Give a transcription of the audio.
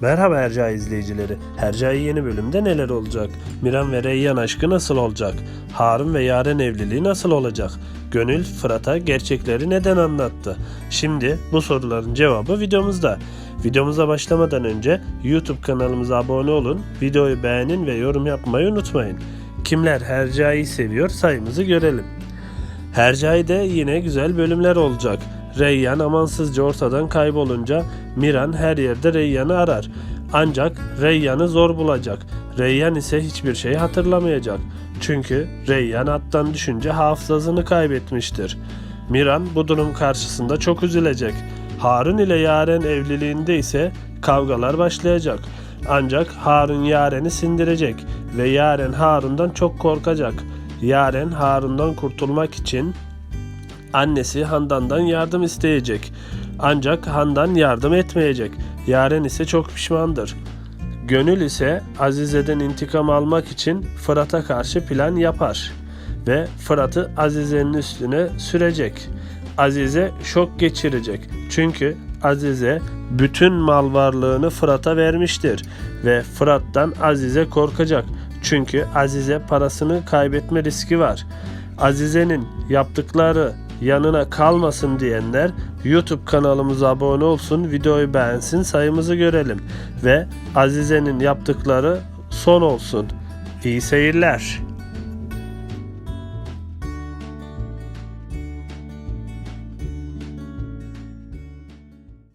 Merhaba Hercai izleyicileri. Hercai yeni bölümde neler olacak? Miran ve Reyyan aşkı nasıl olacak? Harun ve Yaren evliliği nasıl olacak? Gönül Fırat'a gerçekleri neden anlattı? Şimdi bu soruların cevabı videomuzda. Videomuza başlamadan önce YouTube kanalımıza abone olun, videoyu beğenin ve yorum yapmayı unutmayın. Kimler Hercai'yi seviyor sayımızı görelim. Hercai'de yine güzel bölümler olacak. Reyyan amansızca ortadan kaybolunca Miran her yerde Reyyan'ı arar. Ancak Reyyan'ı zor bulacak. Reyyan ise hiçbir şey hatırlamayacak. Çünkü Reyyan attan düşünce hafızasını kaybetmiştir. Miran bu durum karşısında çok üzülecek. Harun ile Yaren evliliğinde ise kavgalar başlayacak. Ancak Harun Yaren'i sindirecek ve Yaren Harun'dan çok korkacak. Yaren Harun'dan kurtulmak için annesi Handan'dan yardım isteyecek. Ancak Handan yardım etmeyecek. Yaren ise çok pişmandır. Gönül ise Azize'den intikam almak için Fırat'a karşı plan yapar ve Fırat'ı Azize'nin üstüne sürecek. Azize şok geçirecek. Çünkü Azize bütün mal varlığını Fırat'a vermiştir ve Fırat'tan Azize korkacak. Çünkü Azize parasını kaybetme riski var. Azize'nin yaptıkları yanına kalmasın diyenler YouTube kanalımıza abone olsun, videoyu beğensin, sayımızı görelim ve Azize'nin yaptıkları son olsun. İyi seyirler.